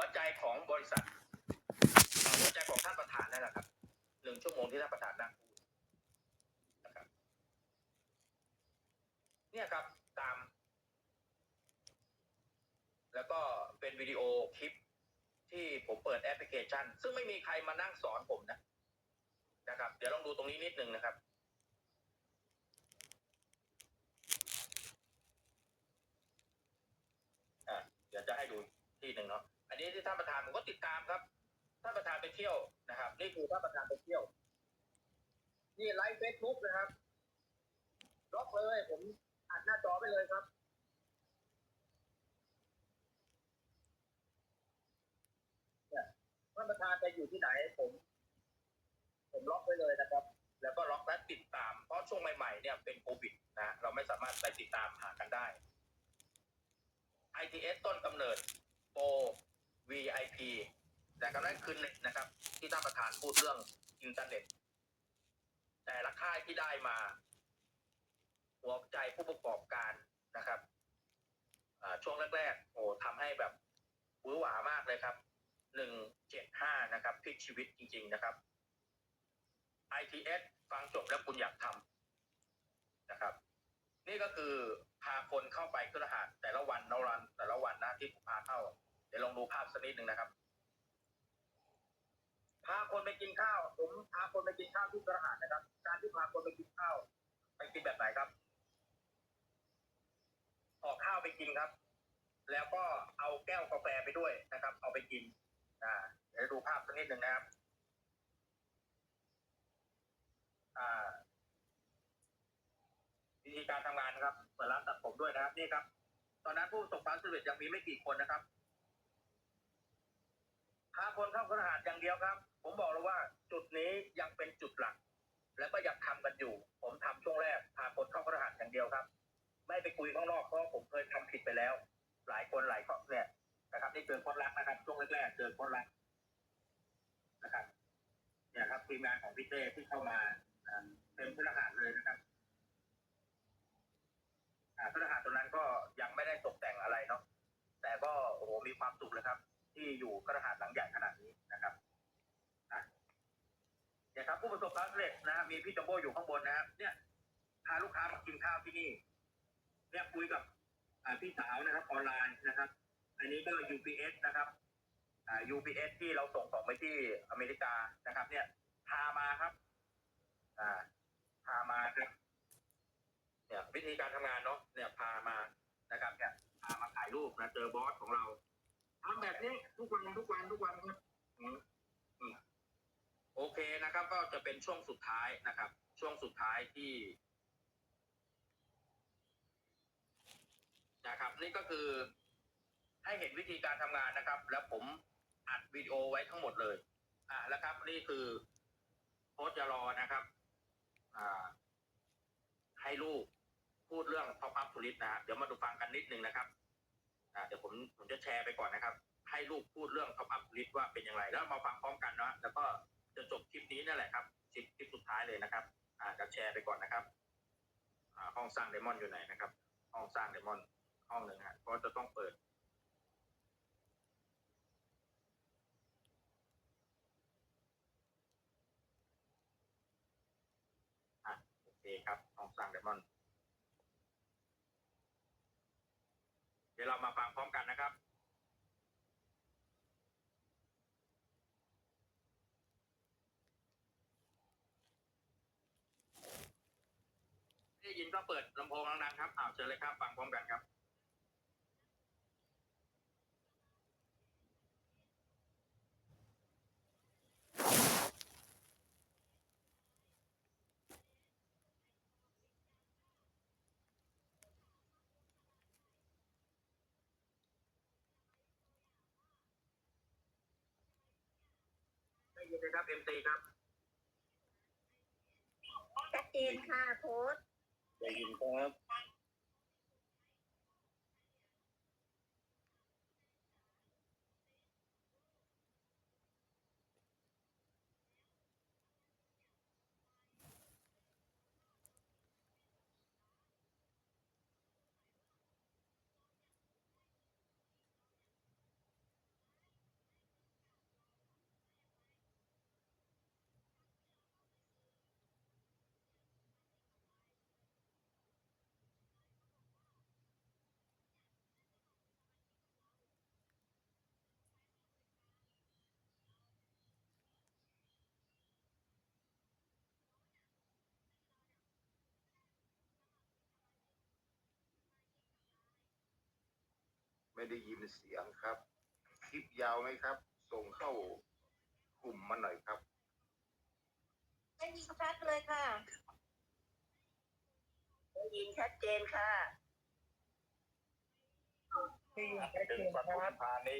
วใจของบริษัท หัวใจของท่านประธานนั่นแหละครับหนึ่งชั่วโมงที่ท่านประธานนั่งพูนะครับ เนี่ยครับตาม แล้วก็เป็นวิดีโอคลิปที่ผมเปิดแอปพลิเคชัน ซึ่งไม่มีใครมานั่งสอนผมนะนะครับ เดี๋ยวลองดูตรงนี้นิดนึงนะครับอะเดี๋ยวจะให้ดูที่หนึ่งเนาะ นี้ที่ท่านประธานผมก็ติดตามครับท่านประธานไปเที่ยวนะครับ นี่คือท่านประธานไปเที่ยว นี่ไลฟ์เฟซบุ๊กนะครับล็อกเลย ผมอัดหน้าจอไปเลยครับท่านประธานจะอยู่ที่ไหนผม ผมล็อกไว้เลยนะครับ แล้วก็ล็อกและติดตาม เพราะช่วงใหม่ๆเนี่ยเป็นโควิดนะ เราไม่สามารถไปติดตามหากันได้ ITS ต้นกำเนิดโปร VIP แต่ก็นั่นคือเน็ตนะครับ ที่ท่านประธานพูดเรื่องอินเทอร์เน็ต แต่ละค่ายที่ได้มา หัวใจผู้ประกอบการนะครับช่วงแรกๆโอ้ทำให้แบบหวือหวามากเลยครับหนึ่งเจ็ดห้านะครับพลิกชีวิตจริง ๆนะครับ ITS ฟังจบแล้วคุณอยากทำนะครับ นี่ก็คือพาคนเข้าไปเครือหาสแต่ละวันนรันแต่ละวันนะที่ผมพาเข้า เดี๋ยวลองดูภาพสักนิดหนึ่งนะครับ พาคนไปกินข้าว ผมพาคนไปกินข้าวที่เครือหานนะครับ การที่พาคนไปกินข้าว ไปกินแบบไหนครับออกข้าวไปกินครับ แล้วก็เอาแก้วกาแฟไปด้วยนะครับ เอาไปกิน อ่า เดี๋ยวดูภาพสักนิดหนึ่งนะครับ อ่าวิธีการทำงานนะครับเปิดร้านตัดผมด้วยนะครับนี่ครับ ตอนนั้นผู้ประสบความสำเร็จยังมีไม่กี่คนนะครับ พาคนเข้าครหาสอย่างเดียวครับ ผมบอกเลยว่าจุดนี้ยังเป็นจุดหลัก แล้วก็ยังทำกันอยู่ ผมทำช่วงแรกพาคนเข้าครหาสอย่างเดียวครับ ไม่ไปคุยข้างนอกเพราะผมเคยทำผิดไปแล้ว หลายคนหลายข้อเนี่ยนะครับนี่เจอคนรักนะครับ ช่วงแรกๆเจอคนรักนะครับเนี่ยครับทีมงานของพี่เต้ที่เข้ามาเต็มครหาสเลยนะครับพระทหารตรงนั้นก็ยังไม่ได้ตกแต่งอะไรเนาะแต่ก็โอ้โหมีความสุขเลยครับ ที่อยู่พระหารหลังใหญ่ขนาดนี้นะครับอะเนี่ยครับผู้ประสบความสำเร็จนะมีพี่จัมโบ้อยู่ข้างบนนะครับ เนี่ยพาลูกค้ามากินข้าวที่นี่ เนี่ยคุยกับพี่สาวนะครับออนไลน์นะครับ อันนี้ก็ UPS นะครับ UPS ที่เราส่งของไปที่อเมริกานะครับ เนี่ยพามาครับ อ่าพามาครับเนี่ยวิธีการทำงานเนาะเนี่ยพามานะครับเนี่ยพามาถ่ายรูปนะเจอบอสของเรา ทำแบบนี้ทุกวันทุกวันทุกวันครับโอเคนะครับ ก็จะเป็นช่วงสุดท้ายนะครับ ช่วงสุดท้ายที่นะครับ นี่ก็คือให้เห็นวิธีการทำงานนะครับ แล้วผมอัดวิดีโอไว้ทั้งหมดเลย อ่าแล้วครับ นี่คือโค้ชจะรอนะครับ อ่า ให้ลูกพูดเรื่อง top up ทุลิตนะฮะเดี๋ยวมาดูฟังกันนิดนึงนะครับ เดี๋ยวผมผมจะแชร์ไปก่อนนะครับ ให้ลูกพูดเรื่อง top up ทุลิตว่าเป็นอย่างไร แล้วมาฟังพร้อมกันเนาะแล้วก็จะจบคลิปนี้นั่นแหละครับคลิปคลิปสุดท้ายเลยนะครับอ่าจะแชร์ไปก่อนนะครับอ่าห้องสร้างเดมอนอยู่ไหนนะครับ ห้องสร้างเดมอนห้องหนึ่งฮะเพราะจะต้องเปิดอะโอเคครับห้องสร้างเดมอน ดี๋ยวเรามาฟังพร้อมกันนะครับได้ยินก็เปิดลำโพงดังๆครับอ้าวเชิญเลยครับฟังพร้อมกันครับ ยินเลยครับ MC ครับชัดเจนค่ะโค้ดได้ยินครับ ไม่ได้ยินเสียงครับ คลิปยาวไหมครับ ส่งเข้ากลุ่มมาหน่อยครับ ได้ยินชัดเลยค่ะ ได้ยินชัดเจนค่ะถึงปทุมธานี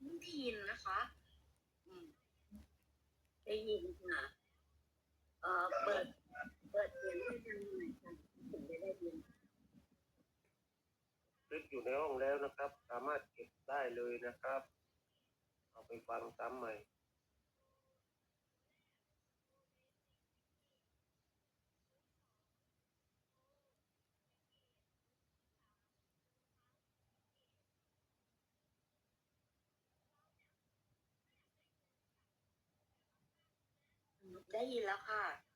ไม่ได้ยินนะคะอืมได้ยินค่ะ เอ่อ เปิด เปิดเสียงให้ดังหน่อยค่ะถึงจะได้ยิน คลิปอยู่ในห้องแล้วนะครับ สามารถเก็บได้เลยนะครับ เอาไปฟังซ้ำใหม่ได้ยินแล้วค่ะ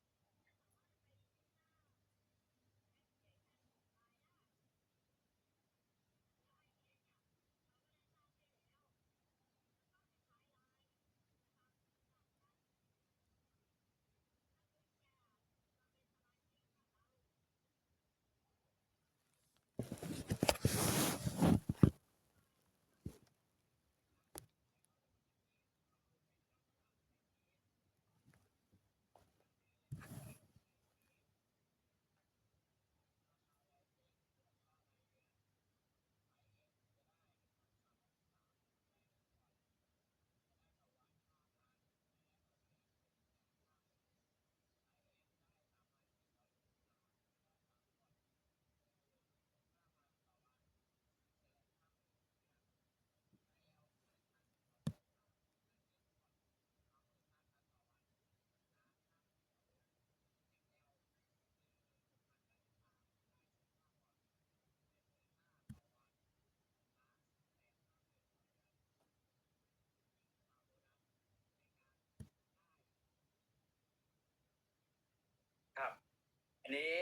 อันนี้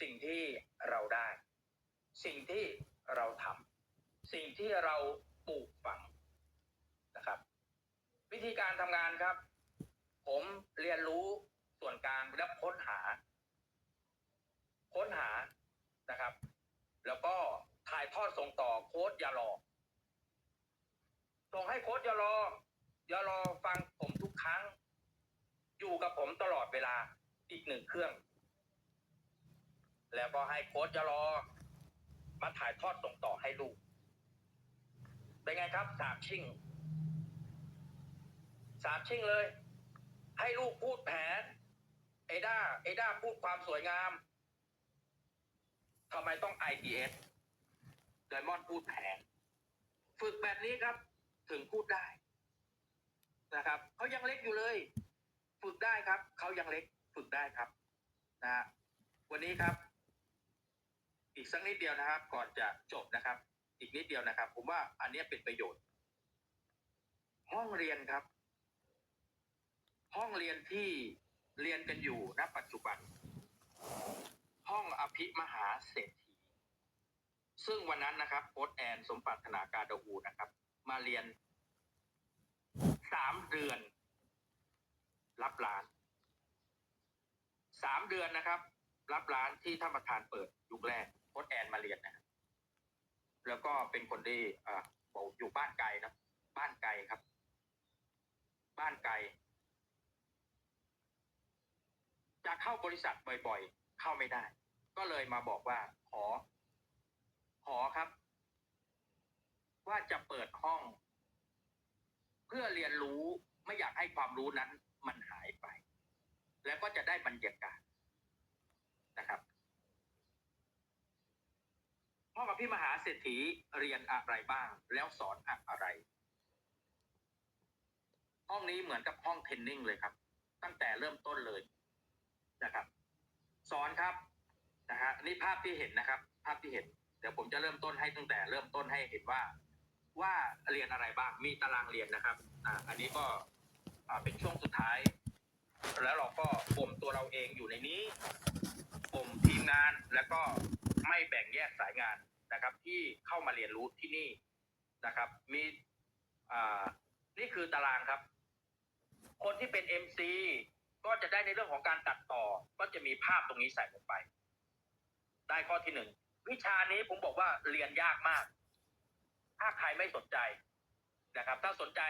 สิ่งที่เราได้ สิ่งที่เราทำสิ่งที่เราปลูกฝังนะครับ วิธีการทำงานครับ ผมเรียนรู้ส่วนกลางและค้นหา ค้นหานะครับ แล้วก็ถ่ายทอดส่งต่อโค้ดยาลอส่งให้โค้ดยาลอยาลอฟังผมทุกครั้ง อยู่กับผมตลอดเวลาอีกหนึ่งเครื่อง ก็ให้โค้ดยาลอมาถ่ายทอดส่งต่อให้ลูก เป็นไงครับสามชิ่งสามชิ่งเลย ให้ลูกพูดแผน เอด้าเอด้าพูดความสวยงามทำไมต้อง IPS ไดมอนด์พูดแผน ฝึกแบบนี้ครับ ถึงพูดได้นะครับเขายังเล็กอยู่เลย ฝึกได้ครับ เขายังเล็ก ฝึกได้ครับ นะวันนี้ครับ อีกสักนิดเดียวนะครับ ก่อนจะจบนะครับ อีกนิดเดียวนะครับ ผมว่าอันนี้เป็นประโยชน์ ห้องเรียนครับ ห้องเรียนที่เรียนกันอยู่ณปัจจุบัน ห้องอภิมหาเศรษฐี ซึ่งวันนั้นนะครับโค้ดแอนสมปรารถนาการดาวูนะครับ มาเรียนสามเดือน รับร้านสามเดือนนะครับ รับร้านที่ท่านประธานเปิดยุคแรก โค้ดแอนมาเรียนนะครับแล้วก็เป็นคนที่อ่าบอกอยู่บ้านไกลนะบ้านไกลครับ บ้านไกลจะเข้าบริษัทบ่อยๆ เข้าไม่ได้ ก็เลยมาบอกว่าขอ ขอครับ ว่าจะเปิดห้อง เพื่อเรียนรู้ไม่อยากให้ความรู้นั้น มันหายไป แล้วก็จะได้บรรยากาศนะครับ ห้องอภิมหาเศรษฐีเรียนอะไรบ้าง แล้วสอนอะไร ห้องนี้เหมือนกับห้องเทนนิ่งเลยครับ ตั้งแต่เริ่มต้นเลยนะครับ สอนครับนะฮะนี่ภาพที่เห็นนะครับ ภาพที่เห็น เดี๋ยวผมจะเริ่มต้นให้ตั้งแต่เริ่มต้นให้เห็นว่า ว่าเรียนอะไรบ้างมีตารางเรียนนะครับ อ่า อันนี้ก็อ่าเป็นช่วงสุดท้าย แล้วเราก็บ่มตัวเราเองอยู่ในนี้บ่มทีมงานแล้วก็ ไม่แบ่งแยกสายงานนะครับ ที่เข้ามาเรียนรู้ที่นี่นะครับ มีอ่านี่คือตารางครับ คนที่เป็น MC ก็จะได้ในเรื่องของการตัดต่อ ก็จะมีภาพตรงนี้ใส่ลงไป ได้ข้อที่หนึ่งวิชานี้ผมบอกว่าเรียนยากมาก ถ้าใครไม่สนใจนะครับ ถ้าสนใจ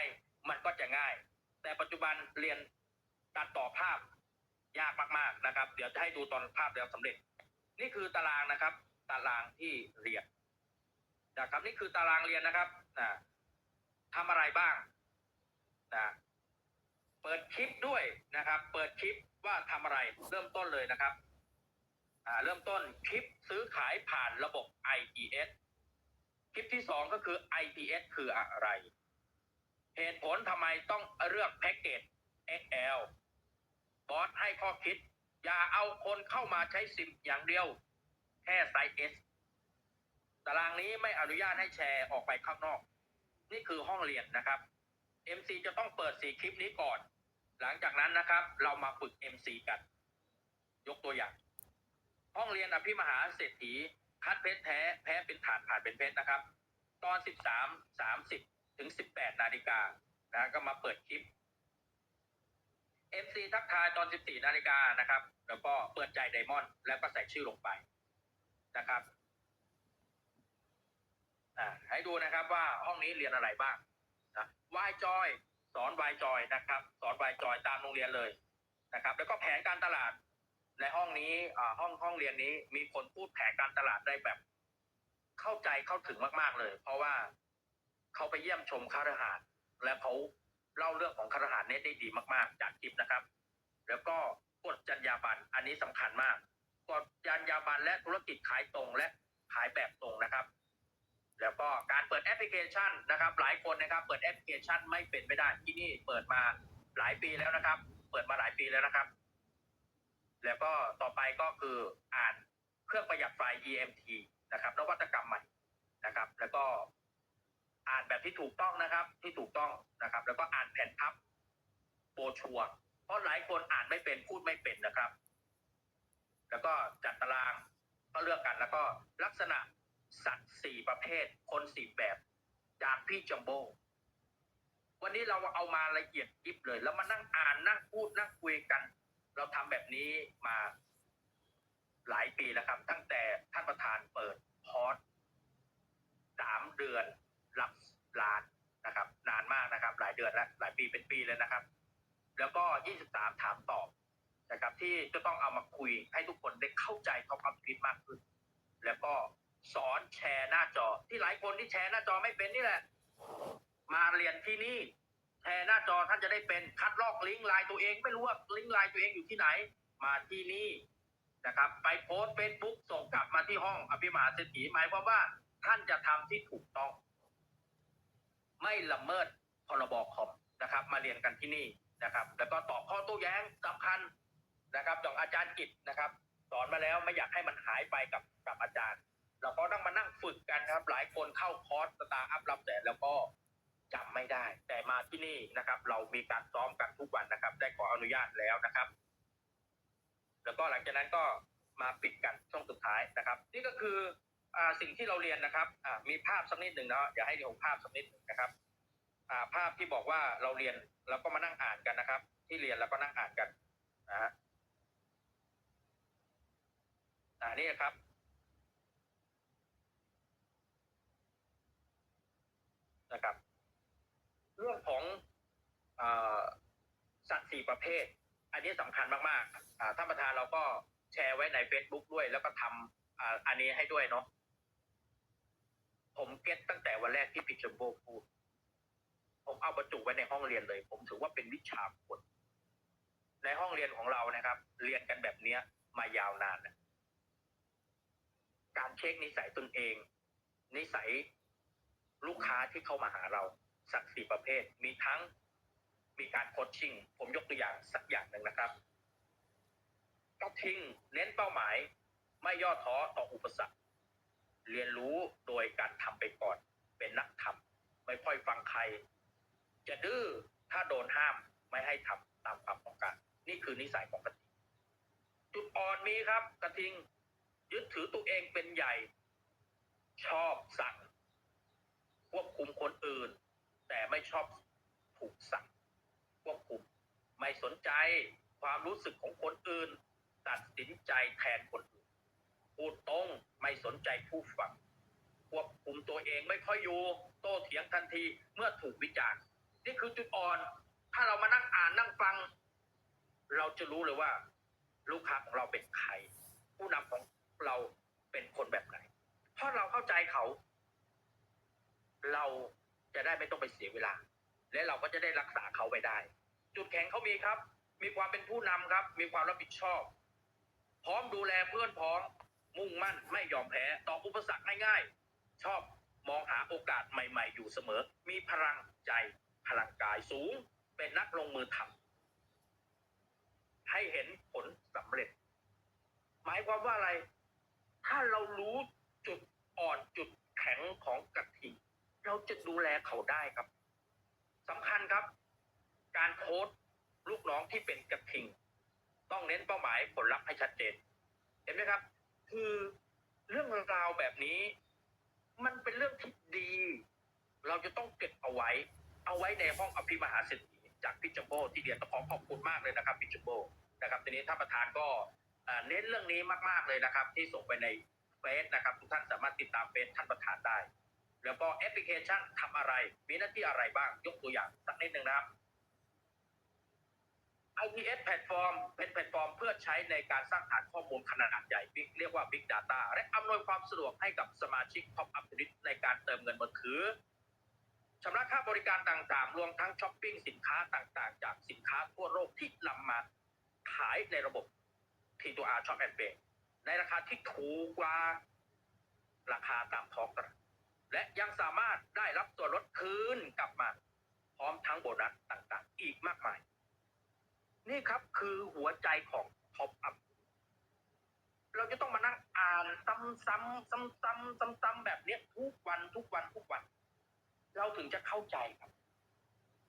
มันก็จะง่าย แต่ปัจจุบันเรียนตัดต่อภาพยากมากๆนะครับ เดี๋ยวจะให้ดูตอนภาพแล้วสำเร็จ นี่คือตารางนะครับ ตารางที่เรียนนะครับนี่คือตารางเรียนนะครับนะทำอะไรบ้างนะเปิดคลิปด้วยนะครับ เปิดคลิปว่าทำอะไร เริ่มต้นเลยนะครับอ่าเริ่มต้นคลิปซื้อขายผ่านระบบ IPS คลิปที่สองก็คือ IPS คืออะไร เหตุผลทำไมต้องเลือกแพ็กเกจ XL บอสให้ข้อคิด อย่าเอาคนเข้ามาใช้ซิมอย่างเดียว แค่ไซส์ S ตารางนี้ไม่อนุญาตให้แชร์ออกไปข้างนอก นี่คือห้องเรียนนะครับ MC จะต้องเปิดสี่คลิปนี้ก่อน หลังจากนั้นนะครับ เรามาฝึก MC กัน ยกตัวอย่าง ห้องเรียนอภิมหาเศรษฐี คัดเพชรแท้แพ้เป็นฐานผ่านเป็นเพชรนะครับ ตอน 13 30 ถึง 18 นาฬิกานะก็มาเปิดคลิป MC ทักทายตอน 14 นาฬิกานะครับ แล้วก็เปิดใจไดมอนด์แล้วก็ใส่ชื่อลงไปนะครับอ่าให้ดูนะครับว่าห้องนี้เรียนอะไรบ้างนะวายจอยสอนวายจอยนะครับ สอนวายจอยตามโรงเรียนเลยนะครับ แล้วก็แผนการตลาด ในห้องนี้อ่าห้องห้องเรียนนี้มีคนพูดแผนการตลาดได้แบบ เข้าใจเข้าถึงมาก ๆเลย เพราะว่าเขาไปเยี่ยมชมคารหาสน์และเขา เล่าเรื่องของคารหานเนี้ได้ดีมากๆ จากคลิปนะครับ แล้วก็กฎจรรยาบรรณอันนี้สำคัญมากกฎจรรยาบรรณและธุรกิจขายตรงและขายแบบตรงนะครับ แล้วก็การเปิดแอปพลิเคชันนะครับ หลายคนนะครับ เปิดแอปพลิเคชันไม่เป็นไม่ได้ที่นี่เปิดมาหลายปีแล้วนะครับ เปิดมาหลายปีแล้วนะครับ แล้วก็ต่อไปก็คืออ่านเครื่องประหยัดไฟ EMT นะครับนวัตกรรมใหม่นะครับ แล้วก็ อ่านแบบที่ถูกต้องนะครับ ที่ถูกต้องนะครับ แล้วก็อ่านแผ่นพับโบชัวเพราะหลายคนอ่านไม่เป็นพูดไม่เป็นนะครับ แล้วก็จัดตารางก็เลือกกันแล้วก็ลักษณะสัตว์สี่ประเภท คนสี่แบบจากพี่จัมโบวันนี้เราเอามาละเอียดยิบเลย แล้วมานั่งอ่านนั่งพูดนั่งคุยกัน เราทำแบบนี้มาหลายปีแล้วครับ ตั้งแต่ท่านประธานเปิดคอร์สสามเดือน รับล้านนะครับ นานมากนะครับ หลายเดือนแล้วหลายปีเป็นปีเลยนะครับ แล้วก็ยี่สิบสามถามตอบนะครับ ที่จะต้องเอามาคุยให้ทุกคนได้เข้าใจเขาความคิดมากขึ้น แล้วก็สอนแชร์หน้าจอ ที่หลายคนที่แชร์หน้าจอไม่เป็นนี่แหละ มาเรียนที่นี่แชร์หน้าจอท่านจะได้เป็นคัดลอกลิงก์ไลน์ตัวเอง ไม่รู้ว่าลิงก์ไลน์ตัวเองอยู่ที่ไหน มาที่นี่นะครับ ไปโพสเฟซบุ๊กส่งกลับมาที่ห้องอภิมหาเศรษฐีหมายความว่าท่านจะทำที่ถูกต้อง ไม่ละเมิดพรบคอมนะครับ มาเรียนกันที่นี่นะครับ แล้วก็ตอบข้อโต้แย้งสำคัญนะครับอย่างอาจารย์กิจนะครับสอนมาแล้วไม่อยากให้มันหายไปกับกับอาจารย์ เราก็ต้องมานั่งฝึกกันครับ หลายคนเข้าคอร์สสตาร์อัพรับแสนแล้วก็จำไม่ได้ แต่มาที่นี่นะครับ เรามีการซ้อมกันทุกวันนะครับ ได้ขออนุญาตแล้วนะครับ แล้วก็หลังจากนั้นก็มาปิดกันช่วงสุดท้ายนะครับ นี่ก็คือ สิ่งที่เราเรียนนะครับมีภาพสักนิดหนึ่งเนะอย่าให้ดูภาพสักนิดหนึ่งนะครับภาพที่บอกว่าเราเรียนแล้วก็มานั่งอ่านกันนะครับ ที่เรียนแล้วก็นั่งอ่านกันนะฮะอ่านี่ครับนะครับ เรื่องของอสัตว์สี่ประเภท อันนี้สำคัญมากๆท่านประธานเราก็แชร์ไว้ใน Facebook ด้วย แล้วก็ทำอ่าอันนี้ให้ด้วยเนาะ ผมเก็ตตั้งแต่วันแรกที่พิชโบพูด ผมเอาบรรจุไว้ในห้องเรียนเลย ผมถือว่าเป็นวิชาคนในห้องเรียนของเรานะครับ เรียนกันแบบเนี้ย มายาวนานนะการเช็คนิสัยตนเอง นิสัยลูกค้าที่เข้ามาหาเรา สักสี่ประเภท มีทั้งมีการโคชชิ่ง ผมยกตัวอย่างสักอย่างหนึ่งนะครับก็ทิ้งเน้นเป้าหมาย ไม่ย่อท้อต่ออุปสรรค เรียนรู้โดยการทำไปก่อน เป็นนักทำไม่ค่อยฟังใคร จะดื้อถ้าโดนห้ามไม่ให้ทำตามความต้องการ นี่คือนิสัยของกระทิง จุดอ่อนมีครับ กระทิง ยึดถือตัวเองเป็นใหญ่ ชอบสั่ง ควบคุมคนอื่น แต่ไม่ชอบถูกสั่ง ควบคุม ไม่สนใจความรู้สึกของคนอื่น ตัดสินใจแทนคนอื่น พูดตรงไม่สนใจผู้ฟังควบคุมตัวเองไม่ค่อยอยู่โต้เถียงทันทีเมื่อถูกวิจารณ์นี่คือจุดอ่อน ถ้าเรามานั่งอ่านนั่งฟัง เราจะรู้เลยว่า ลูกค้าของเราเป็นใคร ผู้นำของเราเป็นคนแบบไหน เพราะเราเข้าใจเขา เราจะได้ไม่ต้องไปเสียเวลา และเราก็จะได้รักษาเขาไปได้ จุดแข็งเขามีครับ มีความเป็นผู้นำครับ มีความรับผิดชอบ พร้อมดูแลเพื่อนพ้อง มุ่งมั่นไม่ยอมแพ้ต่ออุปสรรคง่ายๆ ชอบมองหาโอกาสใหม่ ๆ อยู่เสมอ มีพลังใจพลังกายสูง เป็นนักลงมือทำให้เห็นผลสำเร็จ หมายความว่าอะไร ถ้าเรารู้จุดอ่อนจุดแข็งของกระทิเราจะดูแลเขาได้ครับสำคัญครับ การโค้ดลูกน้องที่เป็นกระทิง ต้องเน้นเป้าหมายผลลัพธ์ให้ชัดเจน เห็นไหมครับ คือเรื่องราวแบบนี้ มันเป็นเรื่องที่ดี เราจะต้องเก็บเอาไว้ เอาไว้ในห้องอภิมหาเศรษฐีจากพิจัมโบที่เดียนต้องขอขอบคุณมากเลยนะครับพิจัมโบนะครับทีนี้ท่านประธานก็เน้นเรื่องนี้มากๆเลยนะครับ ที่ส่งไปในเฟซนะครับ ทุกท่านสามารถติดตามเฟซท่านประธานได้ แล้วก็แอปพลิเคชันทำอะไร มีหน้าที่อะไรบ้างยกตัวอย่างสักนิดหนึ่งนะครับ IPS แพลตฟอร์มเป็นแพลตฟอร์มเพื่อใช้ในการสร้างฐานข้อมูลขนาดใหญ่ Big เรียกว่า Big Data และอำนวยความสะดวกให้กับสมาชิก Top Up t ในการเติมเงินบนถือชำระค่าบริการต่างๆ รวมทั้งช้อปปิ้งสินค้าต่างๆ จากสินค้าทั่วโลกที่นำมาขายในระบบ T2R Shop and Pay ในราคาที่ถูกกว่าราคาตามท้องตลาดและยังสามารถได้รับส่วนลดคืนกลับมา พร้อมทั้งโบนัสต่างๆ อีกมากมาย นี่ครับคือหัวใจของท็อปอัพเราจะต้องมานั่งอ่านซ้ำๆซ้ำๆซ้ำๆแบบเนี้ยทุกวันทุกวันทุกวัน เราถึงจะเข้าใจครับ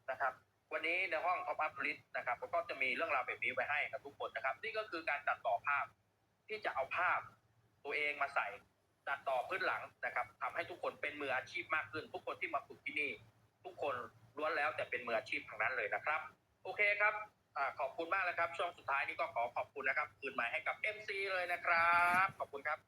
นะครับ วันนี้ในห้องท็อปอัพลิสนะครับก็จะมีเรื่องราวแบบนี้ไว้ให้กับทุกคนนะครับ นี่ก็คือการตัดต่อภาพที่จะเอาภาพตัวเองมาใส่ตัดต่อพื้นหลังนะครับทำให้ทุกคนเป็นมืออาชีพมากขึ้น ทุกคนที่มาฝึกที่นี่ ทุกคนล้วนแล้วแต่เป็นมืออาชีพทั้งนั้นเลยนะครับ โอเคครับ อ่าขอบคุณมากแลยครับ ช่วงสุดท้ายนี้ก็ขอขอบคุณนะครับ คืนใหม่ให้กับ MC เลยนะครับ ขอบคุณครับ